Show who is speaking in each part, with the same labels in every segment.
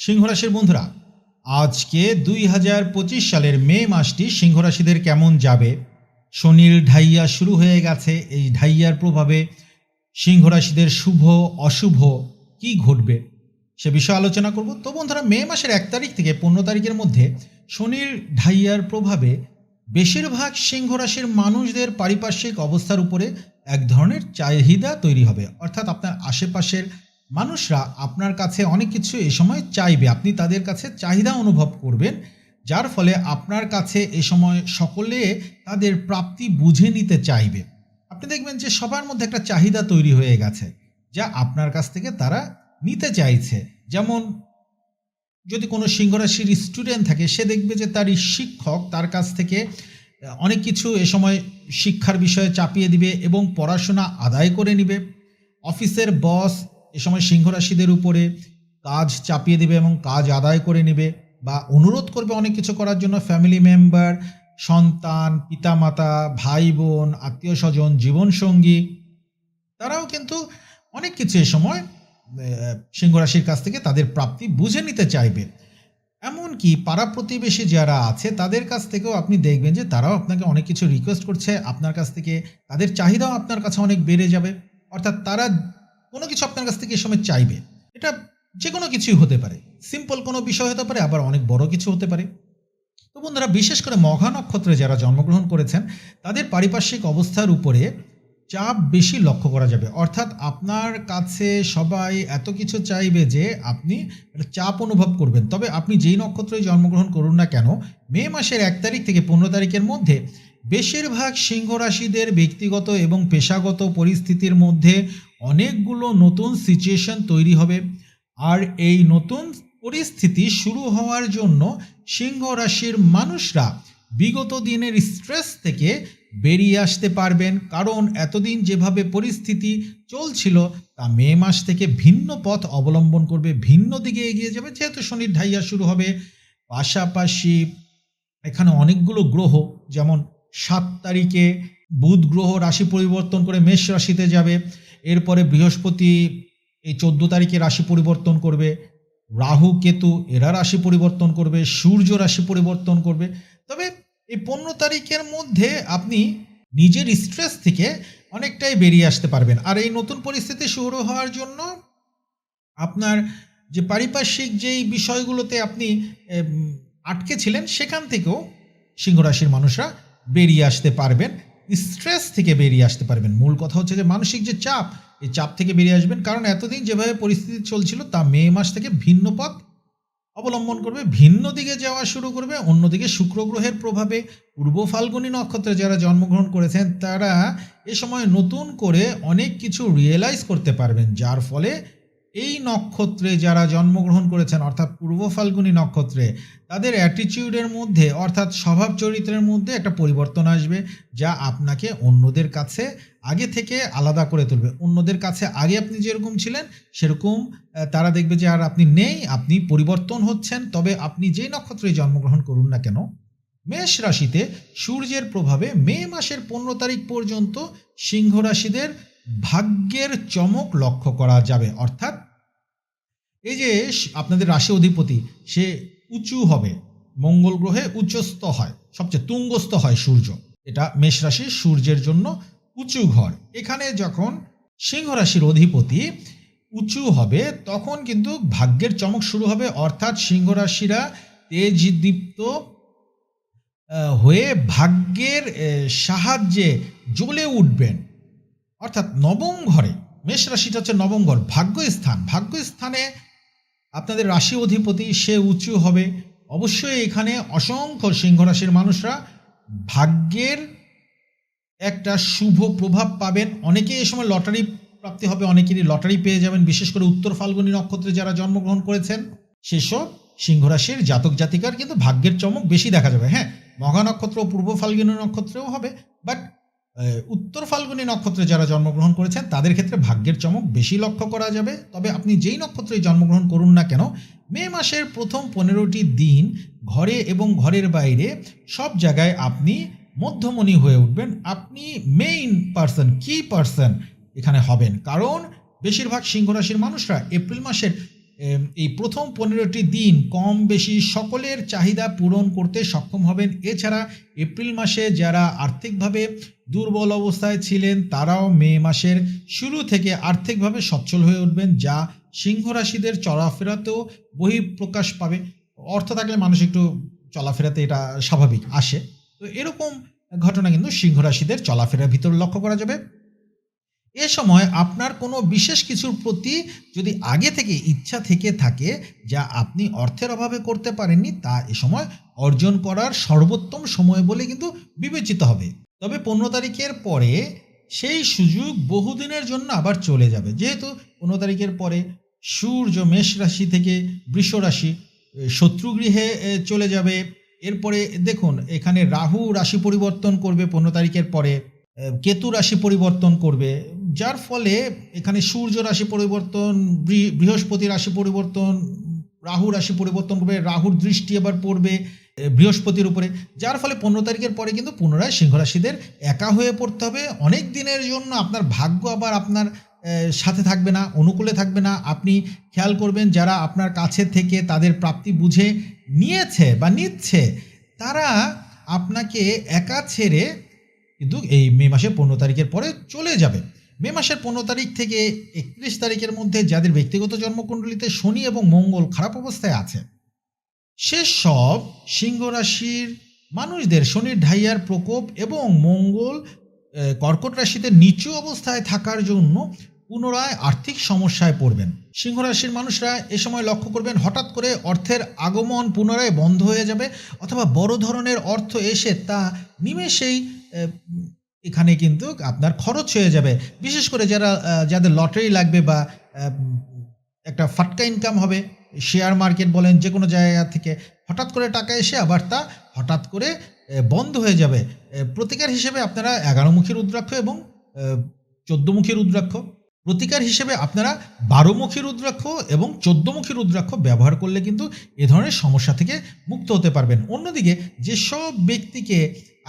Speaker 1: সিংহ রাশির বন্ধুরা, আজকে দুই হাজার পঁচিশ সালের মে মাসটি সিংহ রাশিদের কেমন যাবে? শনির ঢাইয়া শুরু হয়ে গেছে, এই ঢাইয়ার প্রভাবে সিংহ রাশিদের শুভ, অশুভ কি ঘটবে? সে বিষয়ে আলোচনা করব। তো বন্ধুরা, মে মাসের এক তারিখ থেকে পনেরো তারিখের মধ্যে শনির ঢাইয়ার প্রভাবে বেশিরভাগ সিংহ রাশির মানুষদের পারিপার্শ্বিক অবস্থার উপরে এক ধরনের চাহিদা তৈরি হবে। অর্থাৎ আপনার আশেপাশের মানুষরা আপনার কাছে অনেক কিছু এ সময় চাইবে। আপনি তাদের কাছে চাহিদা অনুভব করবেন, যার ফলে আপনার কাছে এ সময় সকলে তাদের প্রাপ্তি বুঝে নিতে চাইবে। আপনি দেখবেন যে সবার মধ্যে একটা চাহিদা তৈরি হয়ে গেছে, যা আপনার কাছ থেকে তারা নিতে চাইছে। যেমন, যদি কোনো সিংহরাশির স্টুডেন্ট থাকে, সে দেখবে যে তার শিক্ষক তার কাছ থেকে অনেক কিছু এ সময় শিক্ষার বিষয়ে চাপিয়ে দিবে এবং পড়াশোনা আদায় করে নিবে। অফিসের বস এ সময় সিংহরাশিদের উপরে কাজ চাপিয়ে দেবে এবং কাজ আদায় করে নেবে বা অনুরোধ করবে অনেক কিছু করার জন্য ফ্যামিলি মেম্বার সন্তান পিতামাতা ভাই বোন আত্মীয় স্বজন জীবনসঙ্গী। তারাও কিন্তু অনেক কিছু এ সময় আহ, সিংহ রাশির কাছ থেকে তাদের প্রাপ্তি বুঝে নিতে চাইবে। এমনকি পাড়া প্রতিবেশী যারা আছে তাদের কাছ থেকেও আপনি দেখবেন যে তারাও আপনাকে অনেক কিছু রিকোয়েস্ট করছে আপনার কাছ থেকে তাদের চাহিদাও আপনার কাছে অনেক বেড়ে যাবে। অর্থাৎ তারা কোনো কিছু আপনার কাছ থেকে এ সময় চাইবে, এটা যে কোনো কিছুই হতে পারে। সিম্পল কোনো বিষয় হতে পারে, আবার অনেক বড় কিছু হতে পারে। তো বন্ধুরা, বিশেষ করে মঘা নক্ষত্রে যারা জন্মগ্রহণ করেছেন, তাদের পারিপার্শ্বিক অবস্থার উপরে চাপ বেশি লক্ষ্য করা যাবে। অর্থাৎ আপনার কাছে সবাই এত কিছু চাইবে যে আপনি চাপ অনুভব করবেন। তবে আপনি যেই নক্ষত্রে জন্মগ্রহণ করুন না কেন, মে মাসের এক তারিখ থেকে পনেরো তারিখের মধ্যে বেশিরভাগ সিংহ রাশিদের ব্যক্তিগত এবং পেশাগত পরিস্থিতির মধ্যে অনেকগুলো নতুন সিচুয়েশন তৈরি হবে। আর এই নতুন পরিস্থিতি শুরু হওয়ার জন্য সিংহ রাশির মানুষরা বিগত দিনের স্ট্রেস থেকে বেরিয়ে আসতে পারবেন। কারণ এতদিন যেভাবে পরিস্থিতি চলছিল, তা মে মাস থেকে ভিন্ন পথ অবলম্বন করবে, ভিন্ন দিকে এগিয়ে যাবে। যেহেতু শনির ঢাইয়া শুরু হবে, পাশাপাশি এখানে অনেকগুলো গ্রহ, যেমন সাত তারিখে বুধ গ্রহ রাশি পরিবর্তন করে মেষ রাশিতে যাবে। এরপরে বৃহস্পতি এই চোদ্দ তারিখে রাশি পরিবর্তন করবে। রাহু, কেতু, এরা রাশি পরিবর্তন করবে, সূর্য রাশি পরিবর্তন করবে। তবে এই পনেরো তারিখের মধ্যে আপনি নিজের স্ট্রেস থেকে অনেকটাই বেরিয়ে আসতে পারবেন। আর এই নতুন পরিস্থিতি শুরু হওয়ার জন্য আপনার যে পারিপার্শ্বিক যেই বিষয়গুলোতে আপনি আটকে ছিলেন, সেখান থেকেও সিংহরাশির মানুষরা বেরিয়ে আসতে পারবেন। স্ট্রেস থেকে বেরিয়ে আসতে পারবেন। মূল কথা হচ্ছে যে মানসিক যে চাপ, এই চাপ থেকে বেরিয়ে আসবেন কারণ এতদিন যেভাবে পরিস্থিতি চলছিল তা মে মাস থেকে ভিন্ন পথ অবলম্বন করবে। ভিন্ন দিকে যাওয়া শুরু করবে। অন্যদিকে শুক্র গ্রহের প্রভাবে পূর্ব ফাল্গুনী নক্ষত্রে যারা জন্মগ্রহণ করেছেন, তারা এ সময় নতুন করে অনেক কিছু রিয়েলাইজ করতে পারবেন। যার ফলে এই নক্ষত্রে যারা জন্মগ্রহণ করেছেন, অর্থাৎ পূর্ব ফাল্গুনী নক্ষত্রে, তাদের অ্যাটিটিউডের মধ্যে, অর্থাৎ স্বভাব চরিত্রের মধ্যে একটা পরিবর্তন আসবে যা আপনাকে অন্যদের কাছে আগে থেকে আলাদা করে তুলবে। অন্যদের কাছে আগে আপনি যেরকম ছিলেন, সেরকম তারা দেখবে যে আর আপনি নেই, আপনি পরিবর্তন হচ্ছেন। তবে আপনি যেই নক্ষত্রে জন্মগ্রহণ করুন না কেন, মেষ রাশিতে সূর্যের প্রভাবে মে মাসের পনেরো তারিখ পর্যন্ত সিংহ রাশিদের ভাগ্যের চমক লক্ষ্য করা যাবে। অর্থাৎ এই যে আপনাদের রাশি অধিপতি, সে উঁচু হবে, মঙ্গল গ্রহে উচ্চস্থ হয়, সবচেয়ে তুঙ্গস্থ হয় সূর্য। এটা মেষ রাশির সূর্যের জন্য উঁচু ঘর। এখানে যখন সিংহ রাশির অধিপতি উঁচু হবে, তখন কিন্তু ভাগ্যের চমক শুরু হবে। অর্থাৎ সিংহ রাশিরা তেজদীপ্ত হয়ে ভাগ্যের সাহায্যে জ্বলে উঠবেন। অর্থাৎ নবম ঘরে, মেষ রাশিটা হচ্ছে নবম ঘর, ভাগ্যস্থান। ভাগ্যস্থানে আপনাদের রাশি অধিপতি, সে উঁচু হবে। অবশ্যই এখানে অসংখ্য সিংহ রাশির মানুষরা ভাগ্যের একটা শুভ প্রভাব পাবেন। অনেকেই এ সময় লটারি প্রাপ্তি হবে, অনেকেরই লটারি পেয়ে যাবেন, বিশেষ করে উত্তর ফাল্গুনী নক্ষত্রে যারা জন্মগ্রহণ করেছেন, সেসব সিংহ রাশির জাতক জাতিকার কিন্তু ভাগ্যের চমক বেশি দেখা যাবে। হ্যাঁ মঘা নক্ষত্র পূর্ব ফাল্গুনী নক্ষত্রেও হবে বাট উত্তর ফাল্গুনী নক্ষত্রে যারা জন্মগ্রহণ করেছেন, তাদের ক্ষেত্রে ভাগ্যের চমক বেশি লক্ষ্য করা যাবে। তবে আপনি যেই নক্ষত্রে জন্মগ্রহণ করুন না কেন, মে মাসের প্রথম পনেরোটি দিন ঘরে এবং ঘরের বাইরে সব জায়গায় আপনি মধ্যমণি হয়ে উঠবেন। আপনি মেইন পার্সন কি পার্সন এখানে হবেন। কারণ, বেশিরভাগ সিংহ রাশির মানুষরা এপ্রিল মাসের এই প্রথম পনেরোটি দিন কম বেশি সকলের চাহিদা পূরণ করতে সক্ষম হবেন। এছাড়া এপ্রিল মাসে যারা আর্থিকভাবে দুর্বল অবস্থায় ছিলেন, তারাও মে মাসের শুরু থেকে আর্থিকভাবে সচ্ছল হয়ে উঠবেন, যা সিংহ রাশিদের চলাফেরাতেও বহিঃপ্রকাশ পাবে। অর্থ থাকলে মানুষ একটু চলাফেরাতে এটা স্বাভাবিক, আসে। তো এরকম ঘটনা কিন্তু সিংহ রাশিদের চলাফেরার ভিতর লক্ষ্য করা যাবে। এ সময় আপনার কোনো বিশেষ কিছুর প্রতি যদি আগে থেকে ইচ্ছা থেকে থাকে, যা আপনি অর্থের অভাবে করতে পারেননি, তা এ সময় অর্জন করার সর্বোত্তম সময় বলে কিন্তু বিবেচিত হবে। তবে পনেরো তারিখের পরে সেই সুযোগ বহুদিনের জন্য আবার চলে যাবে। যেহেতু পনেরো তারিখের পরে সূর্য মেষ রাশি থেকে বৃষ রাশি শত্রুগৃহে চলে যাবে। এরপরে দেখুন, এখানে রাহু রাশি পরিবর্তন করবে পনেরো তারিখের পরে। কেতু রাশি পরিবর্তন করবে, যার ফলে এখানে সূর্য রাশি পরিবর্তন বৃহস্পতি রাশি পরিবর্তন, রাহু রাশি পরিবর্তন করবে, রাহুর দৃষ্টি আবার পড়বে বৃহস্পতির উপরে, যার ফলে পনেরো তারিখের পরে কিন্তু পুনরায় সিংহ রাশিদের একা হয়ে পড়তে হবে। অনেক দিনের জন্য আপনার ভাগ্য আবার আপনার সাথে থাকবে না, অনুকূলে থাকবে না। আপনি খেয়াল করবেন, যারা আপনার কাছে থেকে তাদের প্রাপ্তি বুঝে নিয়েছে বা নিচ্ছে, তারা আপনাকে একা ছেড়ে কিন্তু এই মে মাসের পনেরো তারিখের পরে চলে যাবে। মে মাসের পনেরো তারিখ থেকে একত্রিশ তারিখের মধ্যে যাদের ব্যক্তিগত জন্মকুণ্ডলিতে শনি এবং মঙ্গল খারাপ অবস্থায় আছে সে সব সিংহ রাশির মানুষদের শনির ঢাইয়ার প্রকোপ এবং মঙ্গল কর্কট রাশিতে নিচু অবস্থায় থাকার জন্য পুনরায় আর্থিক সমস্যায় পড়বেন। সিংহ রাশির মানুষরা এ সময় লক্ষ্য করবেন, হঠাৎ করে অর্থের আগমন পুনরায় বন্ধ হয়ে যাবে অথবা বড় ধরনের অর্থ এসে তা নিমেষেই এখানে কিন্তু আপনার খরচ হয়ে যাবে। বিশেষ করে যারা যাদের লটারি লাগবে বা একটা ফাটকা ইনকাম হবে শেয়ার মার্কেট বলেন যে কোনো জায়গা থেকে, হঠাৎ করে টাকা এসে আবার তা হঠাৎ করে বন্ধ হয়ে যাবে। প্রতিকার হিসেবে আপনারা এগারো এগারোমুখী রুদ্রাক্ষ এবং চোদ্দমুখী রুদ্রাক্ষ প্রতিকার হিসেবে আপনারা বারোমুখী রুদ্রাক্ষ এবং চোদ্দমুখী রুদ্রাক্ষ ব্যবহার করলে কিন্তু এ ধরনের সমস্যা থেকে মুক্ত হতে পারবেন। অন্যদিকে যেসব ব্যক্তিকে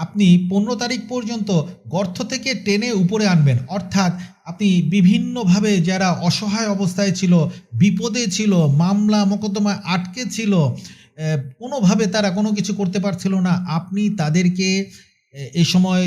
Speaker 1: আপনি পনেরো তারিখ পর্যন্ত গর্ত থেকে টেনে উপরে আনবেন, অর্থাৎ আপনি বিভিন্নভাবে যারা অসহায় অবস্থায় ছিল, বিপদে ছিল, মামলা মোকদ্দমায় আটকে ছিল কোনোভাবে তারা কোনো কিছু করতে পারছিল না, আপনি তাদেরকে এই সময়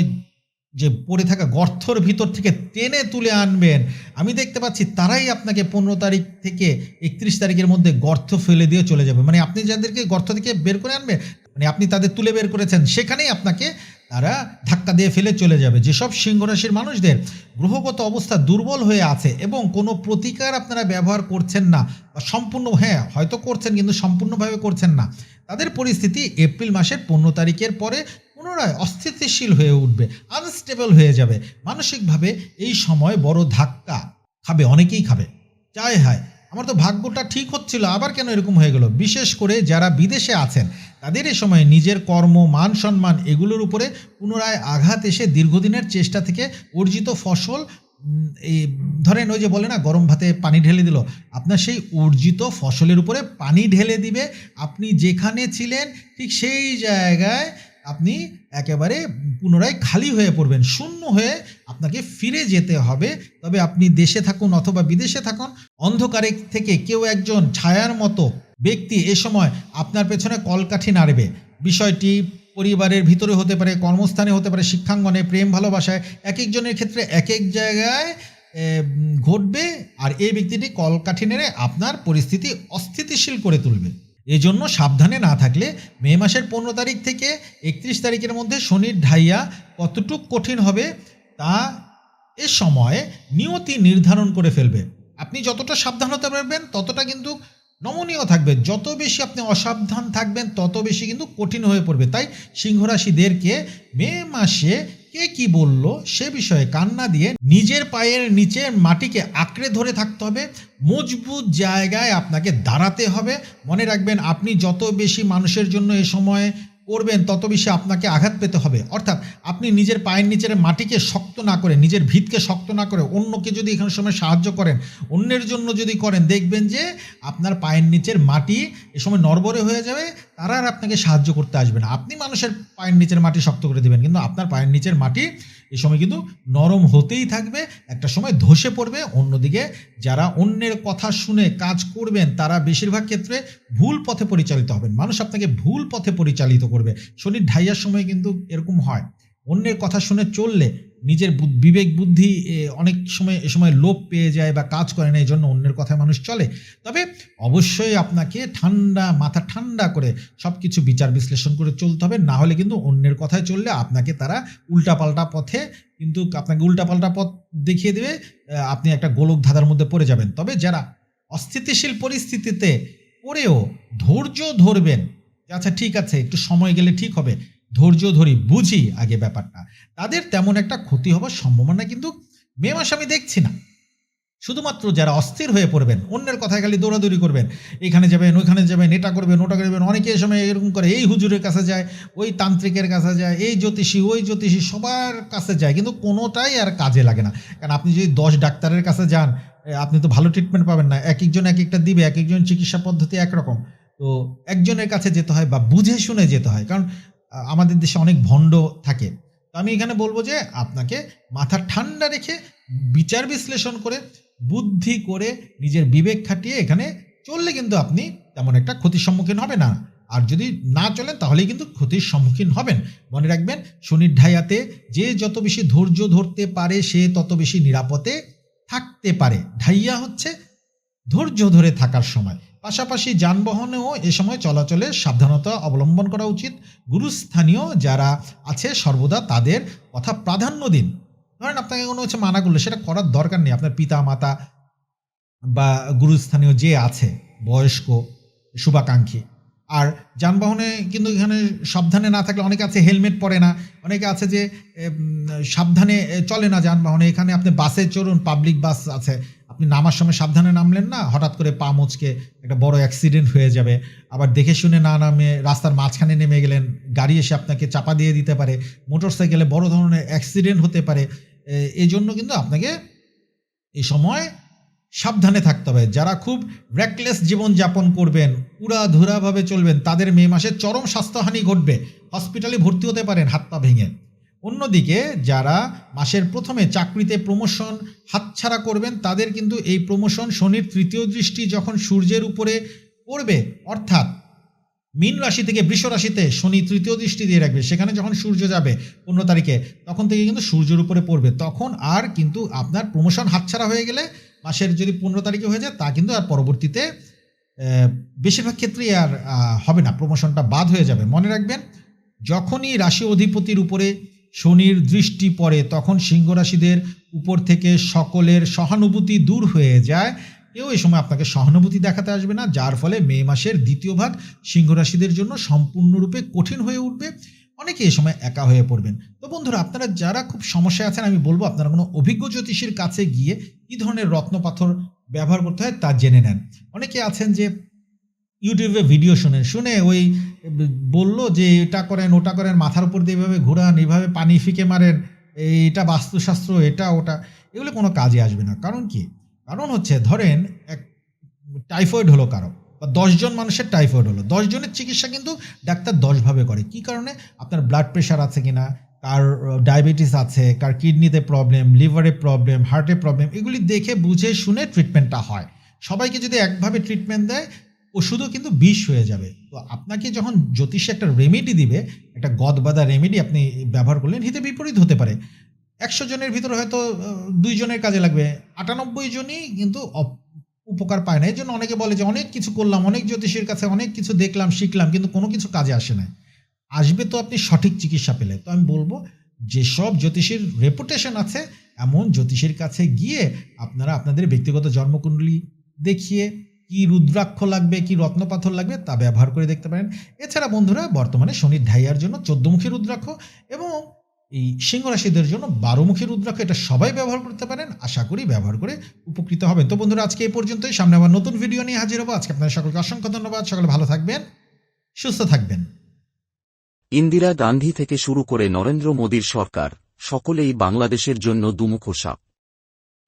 Speaker 1: যে পড়ে থাকা গর্থর ভিতর থেকে টেনে তুলে আনবেন। আমি দেখতে পাচ্ছি তারাই আপনাকে পনেরো তারিখ থেকে একত্রিশ তারিখের মধ্যে গর্ত ফেলে দিয়ে চলে যাবে। মানে আপনি যাদেরকে গর্ত থেকে বের করে আনবেন মানে আপনি তাদের তুলে বের করেছেন, সেখানেই আপনাকে তারা ধাক্কা দিয়ে ফেলে চলে যাবে। যেসব সিংহ রাশির মানুষদের গ্রহগত অবস্থা দুর্বল হয়ে আছে এবং কোনো প্রতিকার আপনারা ব্যবহার করছেন না বা সম্পূর্ণ হ্যাঁ হয়তো করছেন কিন্তু সম্পূর্ণভাবে করছেন না, তাদের পরিস্থিতি এপ্রিল মাসের পনেরো তারিখের পরে পুনরায় অস্থিতিশীল হয়ে উঠবে আনস্টেবল হয়ে যাবে। মানসিকভাবে এই সময় বড় ধাক্কা খাবে, অনেকেই খাবে। চায় হায়, আমার তো ভাগ্যটা ঠিক হচ্ছিল, আবার কেন এরকম হয়ে গেল? বিশেষ করে যারা বিদেশে আছেন, তাদের এই সময় নিজের কর্ম, মান সম্মান এগুলোর উপরে পুনরায় আঘাত এসে দীর্ঘদিনের চেষ্টা থেকে অর্জিত ফসল এই ধরেন ওই যে বলে না, গরম ভাতে পানি ঢেলে দিল, আপনার সেই অর্জিত ফসলের উপরে পানি ঢেলে দিবে। আপনি যেখানে ছিলেন, ঠিক সেই জায়গায় আপনি একেবারে পুনরায় খালি হয়ে পড়বেন, শূন্য হয়ে আপনাকে ফিরে যেতে হবে। তবে আপনি দেশে থাকুন অথবা বিদেশে থাকুন, অন্ধকারে থেকে কেউ একজন ছায়ার মতো ব্যক্তি এ সময় আপনার পেছনে কলকাঠি নাড়বে। বিষয়টি পরিবারের ভিতরে হতে পারে, কর্মস্থানে হতে পারে, শিক্ষাঙ্গনে, প্রেম ভালোবাসায় এক একজনের ক্ষেত্রে এক এক জায়গায় ঘটবে। আর এই ব্যক্তিটি কলকাঠি নেড়ে আপনার পরিস্থিতি অস্থিতিশীল করে তুলবে। এজন্য সাবধানে না থাকলে মে মাসের পনেরো তারিখ থেকে একত্রিশ তারিখের মধ্যে শনির ঢাইয়া কতটুক কঠিন হবে তা এ সময় নিয়তি নির্ধারণ করে ফেলবে। আপনি যতটা সাবধান হতে পারবেন, ততটা কিন্তু নমনীয় থাকবে। যত বেশি আপনি অসাবধান থাকবেন, তত বেশি কিন্তু কঠিন হয়ে পড়বে। তাই সিংহরাশিদেরকে মে মাসে কে কি বলল সে বিষয়ে কান্না দিয়ে নিজের পায়ের নিচে মাটিকে আঁকড়ে ধরে থাকতে হবে। মজবুত জায়গায় আপনাকে দাঁড়াতে হবে। মনে রাখবেন, আপনি যত বেশি মানুষের জন্য এ সময় করবেন, তত বেশি আপনাকে আঘাত পেতে হবে। অর্থাৎ আপনি নিজের পায়ের নিচের মাটিকে শক্ত না করে, নিজের ভিতকে শক্ত না করে অন্যকে যদি এখানে সময় সাহায্য করেন, অন্যের জন্য যদি করেন, দেখবেন যে আপনার পায়ের নিচের মাটি এ সময় নরবরে হয়ে যাবে, তারা আর আপনাকে সাহায্য করতে আসবে না। আপনি মানুষের পায়ের নিচের মাটি শক্ত করে দেবেন, কিন্তু আপনার পায়ের নিচের মাটি এই সময় কিন্তু নরম হতেই থাকবে, একটা সময় ধসে পড়বে। অন্যদিকে যারা অন্যের কথা শুনে কাজ করবেন, তারা বেশিরভাগ ক্ষেত্রে ভুল পথে পরিচালিত হবেন। মানুষ আপনাকে ভুল পথে পরিচালিত করবে। শনির ঢাইয়ার সময় কিন্তু এরকম হয়। অন্যের কথা শুনে চললে নিজের বিবেক, বুদ্ধি অনেক সময়, এ সময় লোপ পেয়ে যায় বা কাজ করে না এই জন্য অন্যের কথায় মানুষ চলে। তবে অবশ্যই আপনাকে ঠান্ডা, মাথা ঠান্ডা করে সব কিছু বিচার বিশ্লেষণ করে চলতে হবে। না হলে কিন্তু অন্যের কথায় চললে আপনাকে তারা উল্টাপাল্টা পথে কিন্তু আপনাকে উল্টাপাল্টা পথ দেখিয়ে দেবে আপনি একটা গোলক ধাঁধার মধ্যে পড়ে যাবেন। তবে যারা অস্থিতিশীল পরিস্থিতিতে পড়েও ধৈর্য ধরবেন আচ্ছা ঠিক আছে, একটু সময় গেলে ঠিক হবে ধৈর্য ধরি বুঝি আগে ব্যাপারটা। তাদের তেমন একটা ক্ষতি হওয়ার সম্ভাবনা কিন্তু মে মাসে আমি দেখছি না। শুধুমাত্র যারা অস্থির হয়ে পড়বেন, অন্যের কথায় খালি দৌড়াদৌড়ি করবেন, এখানে যাবেন ওইখানে যাবেন, এটা করবেন, ওটা করবেন, অনেকে এই সময় এরকম করে, এই হুজুরের কাছে যায়, ওই তান্ত্রিকের কাছে যায়, এই জ্যোতিষী, ওই জ্যোতিষী, সবার কাছে যায়, কিন্তু কোনোটাই আর কাজে লাগে না। কারণ আপনি যদি দশ ডাক্তারের কাছে যান আপনি তো ভালো ট্রিটমেন্ট পাবেন না। এক একজন এক একটা দিবে, এক একজন চিকিৎসা পদ্ধতি একরকম। তো একজনের কাছে যেতে হয় বা বুঝে শুনে যেতে হয়। কারণ আমাদের দেশে অনেক ভণ্ড থাকে। তো আমি এখানে বলব যে আপনাকে মাথা ঠান্ডা রেখে বিচার বিশ্লেষণ করে, বুদ্ধি করে নিজের বিবেক খাটিয়ে এখানে চললে কিন্তু আপনি তেমন একটা ক্ষতির সম্মুখীন হবে না। আর যদি না চলেন, তাহলেই কিন্তু ক্ষতির সম্মুখীন হবেন। মনে রাখবেন শনির ঢাইয়াতে যে যত বেশি ধৈর্য ধরতে পারে, সে তত বেশি নিরাপদে থাকতে পারে। ঢাইয়া হচ্ছে ধৈর্য ধরে থাকার সময়। পাশাপাশি যানবাহনেও এ সময় চলাচলে সাবধানতা অবলম্বন করা উচিত। গুরুস্থানীয় যারা আছে, সর্বদা তাদের কথা প্রাধান্য দিন। ধরেন আপনাকে কোনো হচ্ছে মানা করলে, সেটা করার দরকার নেই। আপনার পিতা, মাতা বা গুরুস্থানীয় যে আছে, বয়স্ক, শুভাকাঙ্ক্ষী আর যানবাহনে কিন্তু এখানে সাবধানে না থাকলে অনেকে আছে হেলমেট পরে না, অনেকে আছে যে সাবধানে চলে না যানবাহনে। এখানে আপনি বাসে চড়ুন পাবলিক বাস আছে। আপনি নামার সময় সাবধানে নামলেন না, হঠাৎ করে পা মুচকে একটা বড় অ্যাক্সিডেন্ট হয়ে যাবে। আবার দেখে শুনে না নামে রাস্তার মাঝখানে নেমে গেলেন, গাড়ি এসে আপনাকে চাপা দিয়ে দিতে পারে মোটর সাইকেলে বড় ধরনের অ্যাক্সিডেন্ট হতে পারে। এই জন্য কিন্তু আপনাকে এই সময় সাবধানে থাকতে হবে। যারা খুব র্যাকলেস জীবন যাপন করবেন, উড়াধুরাভাবে চলবেন, তাদের মে মাসে চরম স্বাস্থ্যহানি ঘটবে। হসপিটালে ভর্তি হতে পারেন, হাত পা ভেঙে। অন্যদিকে, যারা মাসের প্রথমে চাকরিতে প্রমোশন হাতছাড়া করবেন, তাদের কিন্তু এই প্রমোশন শনির তৃতীয় দৃষ্টি যখন সূর্যের উপরে পড়বে, অর্থাৎ মীন রাশি থেকে বৃষ রাশিতে শনি তৃতীয় দৃষ্টি দিয়ে রাখবে। সেখানে যখন সূর্য যাবে পনেরো তারিখে, তখন থেকে কিন্তু সূর্যের উপরে পড়বে। তখন আর কিন্তু আপনার প্রমোশন হাতছাড়া হয়ে গেলে মাসের যদি পনেরো তারিখে হয়ে যায়, তা কিন্তু আর পরবর্তীতে বেশিরভাগ ক্ষেত্রেই আর হবে না। প্রমোশনটা বাদ হয়ে যাবে। মনে রাখবেন, যখনই রাশি অধিপতির উপরে শনির দৃষ্টি পড়ে, তখন সিংহ রাশিদের উপর থেকে সকলের সহানুভূতি দূর হয়ে যায়। কেউ এই সময় আপনাকে সহানুভূতি দেখাতে আসবে না, যার ফলে মে মাসের দ্বিতীয় ভাগ সিংহ রাশিদের জন্য সম্পূর্ণরূপে কঠিন হয়ে উঠবে। অনেকে এই সময় একা হয়ে পড়বেন। তো বন্ধুরা, আপনারা যারা খুব সমস্যায় আছেন, আমি বলব আপনারা কোনো অভিজ্ঞ জ্যোতিষীর কাছে গিয়ে কী ধরনের রত্নপাথর ব্যবহার করতে হয় তা জেনে নেন। অনেকে আছেন যে ইউটিউবে ভিডিও শোনেন, শুনে ওই বলল যে এটা করেন, ওটা করেন, মাথার উপর দিয়ে এভাবে ঘোরান, এভাবে পানি ফিকে মারেন, এটা বাস্তুশাস্ত্র, এটা ওটা, এগুলো কোনো কাজে আসবে না। কারণ কি? কারণ হচ্ছে, ধরেন এক টাইফয়েড হলো কারও। বা দশজন মানুষের টাইফয়েড হলো। দশজনের চিকিৎসা কিন্তু ডাক্তার দশভাবে করে। কি কারণে? আপনার ব্লাড প্রেশার আছে কি না কার ডায়াবেটিস আছে, কার কিডনিতে প্রবলেম লিভারে প্রবলেম হার্টে প্রবলেম এগুলি দেখে, বুঝে, শুনে ট্রিটমেন্টটা হয়। সবাইকে যদি একভাবে ট্রিটমেন্ট দেয়, ওষুধও কিন্তু বিষ হয়ে যাবে। তো আপনাকে যখন জ্যোতিষে একটা রেমেডি দিবে, একটা গদবাদা রেমেডি আপনি ব্যবহার করলেন, হিতে বিপরীত হতে পারে। একশো জনের ভিতরে হয়তো দুইজনের কাজে লাগবে। আটানব্বই জনই কিন্তু উপকার পায় না। এই জন্য অনেকে বলে যে, অনেক কিছু করলাম, অনেক জ্যোতিষীর কাছে অনেক কিছু দেখলাম, শিখলাম, কিন্তু কোনো কিছু কাজে আসে না। আসবে তো আপনি সঠিক চিকিৎসা পেলে। তো আমি বলব, যেসব জ্যোতিষীর রেপুটেশন আছে, এমন জ্যোতিষীর কাছে গিয়ে আপনারা আপনাদের ব্যক্তিগত জন্মকুণ্ডলী দেখিয়ে কি রুদ্রাক্ষ লাগবে, কি রত্নপাথর লাগবে তা ব্যবহার করে দেখতে পারেন। এছাড়া বন্ধুরা, বর্তমানে শনির ঢাইয়ার জন্য চোদ্দমুখী রুদ্রাক্ষ এবং এই সিংহ রাশিদের জন্য বারোমুখী রুদ্রাক্ষ এটা সবাই ব্যবহার করতে পারেন। আশা করি ব্যবহার করে উপকৃত হবেন। তো বন্ধুরা, আজকে এই পর্যন্তই। সামনে আবার নতুন ভিডিও নিয়ে হাজির হব। আজকে আপনাদের সকলকে অসংখ্য ধন্যবাদ। সকলে ভালো থাকবেন, সুস্থ থাকবেন।
Speaker 2: ইন্দিরা গান্ধী থেকে শুরু করে নরেন্দ্র মোদীর সরকার, সকলেই বাংলাদেশের জন্য দুমুখো সাপ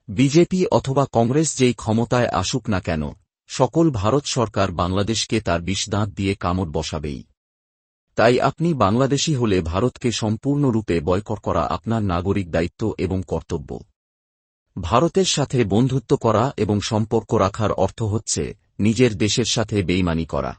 Speaker 2: বিজেপি অথবা কংগ্রেস যেই ক্ষমতায় আসুক না কেন, সকল ভারত সরকার বাংলাদেশকে তার বিষদাঁত দিয়ে কামড় বসাবেই। তাই আপনি বাংলাদেশী হলে ভারতকে সম্পূর্ণরূপে বয়কট করা আপনার নাগরিক দায়িত্ব এবং কর্তব্য। ভারতের সাথে বন্ধুত্ব করা এবং সম্পর্ক রাখার অর্থ হচ্ছে নিজের দেশের সাথে বেইমানি করা।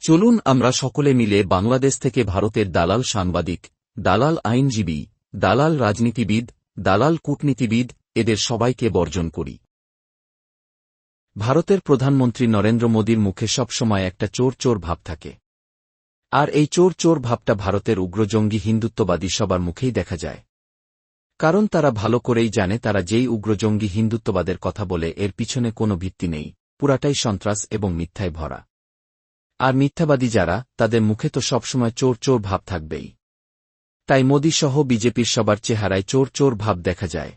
Speaker 2: চলুন আমরা সকলে মিলে বাংলাদেশ থেকে ভারতের দালাল সাংবাদিক, দালাল আইনজীবী, দালাল রাজনীতিবিদ, দালাল কূটনীতিবিদ এদের সবাইকে বর্জন করি। ভারতের প্রধানমন্ত্রী নরেন্দ্র মোদীর মুখে সবসময় একটা চোর চোর ভাব থাকে। আর এই চোর চোর ভাবটা ভারতের উগ্রজঙ্গি হিন্দুত্ববাদী সবার মুখেই দেখা যায়। কারণ তারা ভালো করেই জানে তারা যেই উগ্রজঙ্গি হিন্দুত্ববাদের কথা বলে এর পিছনে কোনো ভিত্তি নেই, পুরাটাই সন্ত্রাস এবং মিথ্যায় ভরা। আর মিথ্যাবাদী যারা, তাদের মুখে তো সবসময় চোর চোর ভাব থাকবেই। তাই মোদী সহ বিজেপির সবার চেহারায় চোর চোর ভাব দেখা যায়।